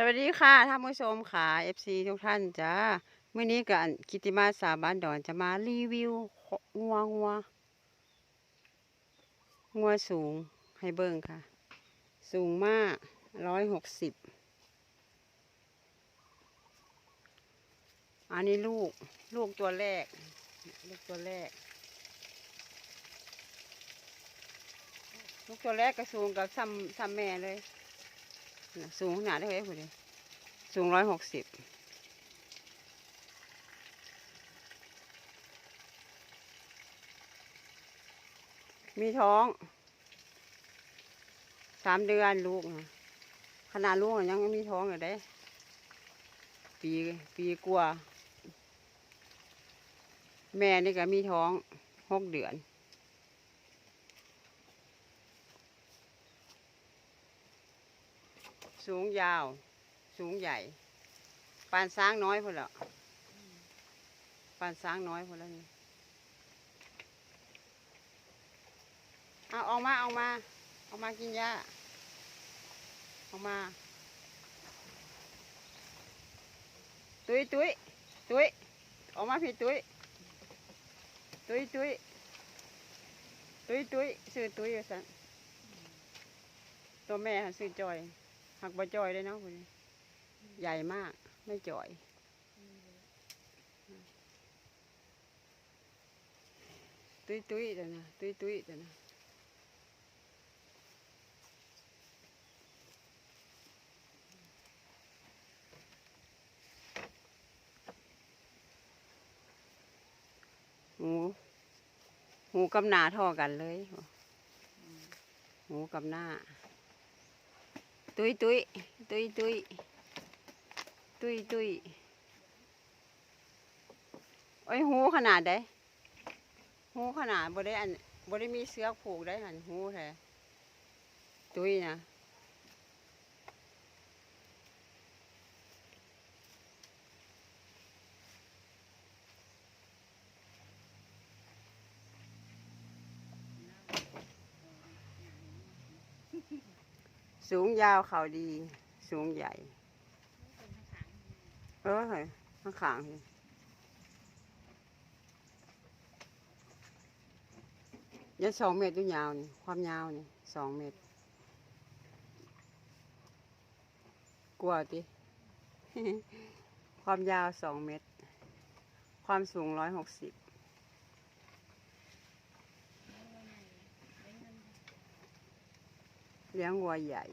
สวัสดีค่ะท่านผู้ชมค่ะ FC ทุกท่านจ้าเมื่อนี้กับกิติมาสาบ้านดอนจะมารีวิวงัวงัวงัวสูงให้เบิ่งค่ะ สูงมากร้อยหกสิบอันนี้ลูกลูกตัวแรก ลูกตัวแรก ลูกตัวแรกก็สูงกับซ้ำซ้ำแม่เลย สูงขนาดได้ไหมคุณดิสูงร้อยหกสิบมีท้องสามเดือนลูกนะขนาดลูกยังไม่มีท้องเลยเด้ ปีปีกว่า แม่นี่ก็มีท้องหกเดือน สูงยาว สูงใหญ่ ปานช้างน้อยพอแล้วปานช้างน้อยพอแล้วนี่เอาออกมาออกมาออกมากินหญ้าออกมา ตุ้ยตุ้ยตุ้ยออกมาพี่ตุ้ยตุ้ยตุ้ยตุ้ยตุ้ยซื้อตุ้ยอยู่สันตัวแม่หันซื้อจอย หักบะจอยเลยเนาะคุณใหญ่มากไม่จอยตุ้ยตุ้ยเดี๋ยวนะตุ้ยตุ้ยเดี๋ยวนะหูหูกับหน้าท่อกันเลยหูกับหน้า ตุยตุยตุยตุยตุยตุยโอ้ยหูขนาดไดหูขนาดบ่ได้อันบ่ได้มีเสือกผูกได้หันหูแท้ตุยนะ สูงยาวเขาดี สูงใหญ่ เออเฮ้ยข้างขางยันสองเมตรดูยาวนี่ ความยาวนี่สองเมตร กลัวติความยาวสองเมตร ความสูงร้อยหกสิบ เลี้ยงวัวใหญ่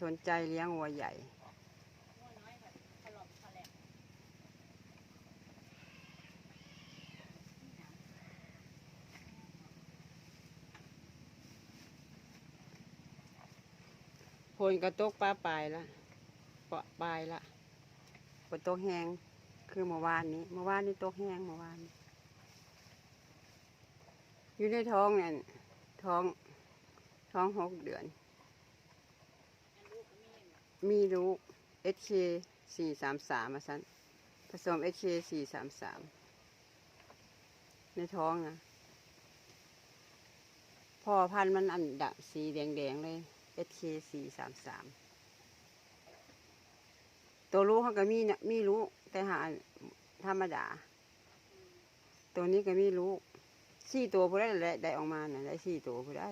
สนใจเลี้ยงวัวใหญ่ฝนกระตกป้าปลายละเปาะปลายละฝนตกแห้งคือเมื่อวานนี้เมื่อวานนี้ตกแห้งเมื่อวาน อยู่ในท้องเนี่ยท้อง ท้องหกเดือน มีลูก HK สี่สามสามมาสันผสม HK สี่สามสามในท้องนะพ่อพันธุ์มันอันดะสีแดงๆเลย HK สี่สามสามตัวลูกเขาก็มีนะมีลูกแต่หาธรรมดา ตัวนี้ก็มีลูกสี่ตัวผู้ได้แหละได้ออกมาน่ะได้สี่ตัวผู้ได้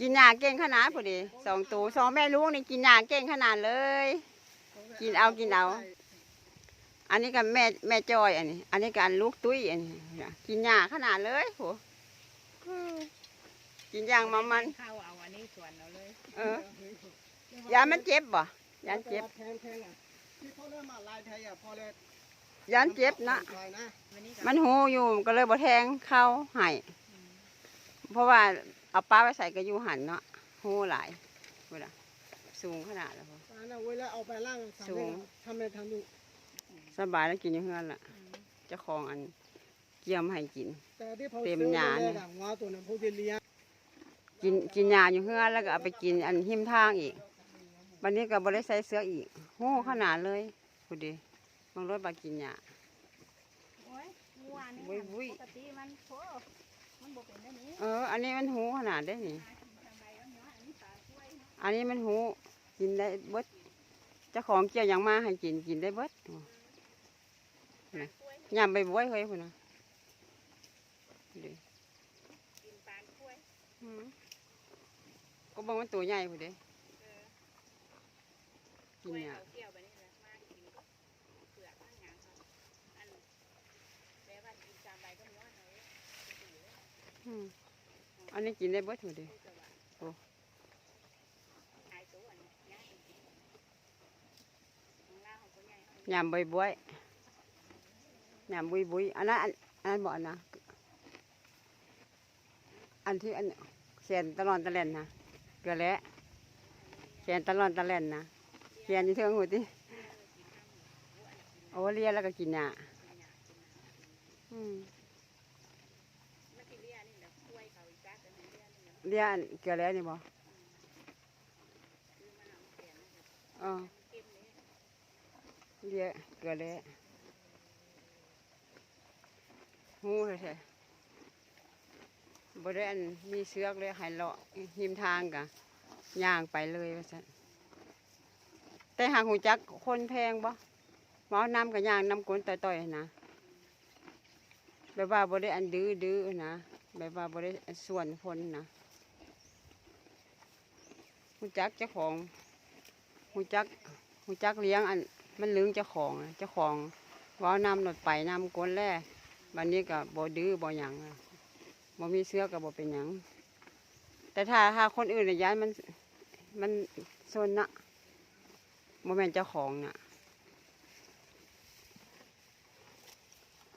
กินหญ้าเก่งขนาดพอดีสองตัวสองแม่ลูกนี่กินหญ้าเก่งขนาดเลย กินเอากินเอา อันนี้ก็แม่แม่จอยอันนี้ อันนี้ก็อันลูกตุ้ยอันนี้น่ะกินหญ้าขนาดเลยโหกินอย่างมามันข้าวเอาอันนี้ส่วนเราเลย เออยามันเจ็บบ่ยานเจ็บแทงแทงอะที่เขาเริ่มมาลายไทยอะพอเลยยานเจ็บนะลายนะวันนี้มันหูอยู่ก็เลยบ่แทงเข้าให้เพราะว่า เอาปลาไปใส่กระยูหันเนาะหูหลายเวลาสูงขนาดแล้วพอตาเนี่ยเวลาเอาไปล่างสูง ทำไมทำดูสบายแล้วกินอยู่เฮือนล่ะเจ้าของอันเกี่ยมให้กิน แต่ที่เขาเต็มซื้อหยามาเนี่เนี่ยยหัวตัวนั้นผู้ที่เลี้ยงกินกินยาอยู่เฮือนแล้วก็เอาไปกินอันหิมทางอีกวันนี้ก็บ่ได้ใส่เสื้ออีกโหขนาดเลยพูดดิบางรถบากินยา โอ้ยเมื่อวานนี้วุ้ยวุ้ยปกติมันโผมัน บเป็นได้นี้เออ อันนี้มันหูขนาดได้นี่หากินทางใดก็เนาะอันนี้ปลากล้วยเนาะอันนี้มันหูกินได้เบิดเจ้าของเกี่ยวหยังมาให้กินกินได้เบิดปลากล้วยยำใบบัวเฮ้ยคุณนะดิกินปลากล้วยอืมก็บอกมันตัวใหญ่คุณเด้เออกินกล้วยเนี่ย เอาเกี่ยวไปนี่แหละมากินก็เปลือกข้างหยังครับอันแปลว่ากินตามใดก็เนาะเนาะ อันนี้กินได้เบิดคุณเด้โอ้หยตัวอันนี้ย่างจริงๆของลาวของคนใหญ่เขายยำบุยบุยอันนั้นอันนั้นบอกอันนะอันที่อันเสียนตลอนตะเล่นนะเกลือแล้วเสียนตลอนตะเล่นนะเสียนอยู่เทิงหูติโอ้เลียแล้วก็กินหญ้าอืม มันสิเลียนี่แหละกล้วยเขาอีกจักอันนี้ เลียนี่แหละเลียอันเกลือแล้วนี่บ่อมันเอาเสียเกลียเกลือแล้วหูเลยใช่บ่ได้อันมีเสือกเลยให้เลาะหิมทางกะย่างไปเลยว่าซั่นแต่หากหูจักคนแพงบ่หมอน้ำกับย่างน้ำก้นต่อยๆนะแบบว่าบ่ได้อันดื้อดื้อนะแบบว่าบ่ได้ส่วนคนนะ หูจักเจ้าของหูจักหูจักเลี้ยงอันมันลืงเจ้าของเจ้าของว้านำหนดไปนำก้นแล่บัดนี้ก็บ่ดื้อบ่หยังบ่มีเสื้อก็บ่เป็นหยังแต่ถ้าถ้าคนอื่นย้ายมันมันโซนนะบ่แม่นเจ้าของน่ะ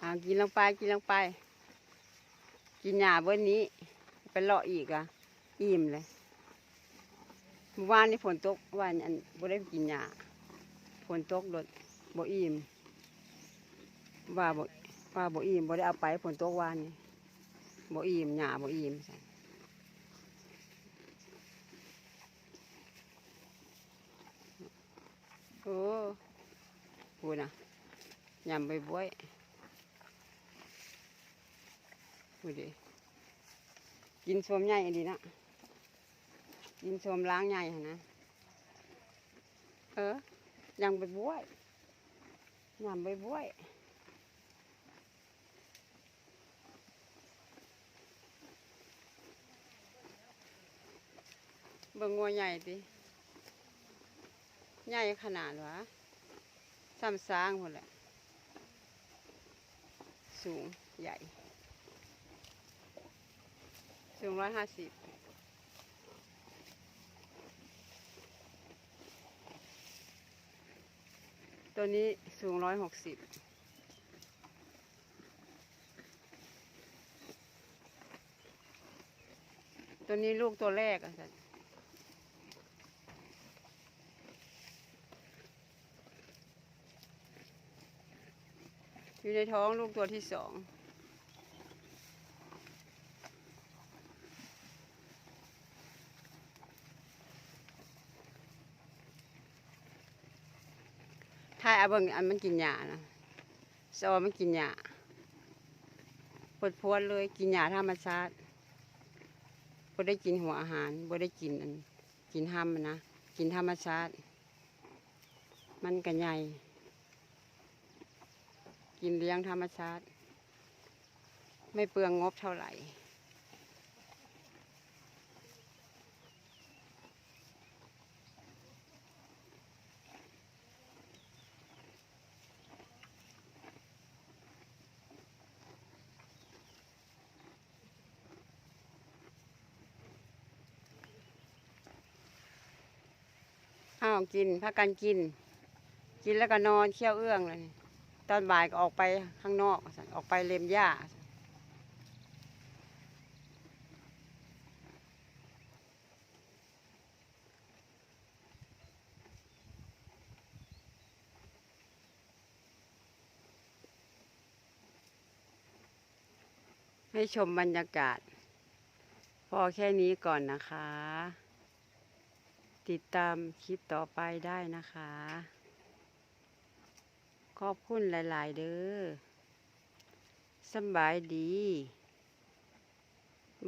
อ่ากินลงไปกินลงไป กินหญ้าเบิ้นี้ไปเลาะอีกอะ อิ่มเลย มื่อวานนี่ฝนตกวันอันบ่ได้กินหญ้าฝนตกรถบ่อิ่มว่าบ่ว่าบ่อิ่มบ่ได้เอาไปฝนตกวานนี่บ่อิ่มหญ้าบ่อิ่มซั่โอ้พูดนะยำใบบัวยพูดดิกินสวมใหญ่ดีนะ กินสวมล้างใหญ่หั่นะ เออยำใบบัวยยำใบบัวยเบิ่งงัวใหญ่ดิ ใหญ่ขนาดวะซ้ำซางหมดแหละ สูงใหญ่ สูงร้อยห้าสิบ ตัวนี้สูงร้อยหกสิบตัวนี้ลูกตัวแรกอะสัอยู่ในท้องลูกตัวที่สอง ถ้าเอาเบิ่งอันมันกินหญ้านะซอมันกินหญ้าปวดพวนเลยกินหญ้าธรรมชาติบ่ได้กินหัวอาหารบ่ได้กินอันกินห้ำมันนะกินธรรมชาติ มันก็ใหญ่ กินเลี้ยงธรรมชาติ ไม่เปลืองงบเท่าไหร่ อ้าวกินพักกันกิน กินแล้วก็นอนเคี้ยวเอื้องเลยตอนบ่ายก็ออกไปข้างนอกออกไปเล็มหญ้าให้ชมบรรยากาศ พอแค่นี้ก่อนนะคะ ติดตามคลิปต่อไปได้นะคะ ขอบคุณหลาย ๆ เด้อสบายดี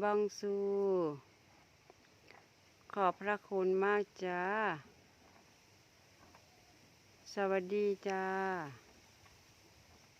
บองซู ขอบพระคุณมากจ้า สวัสดีจ้า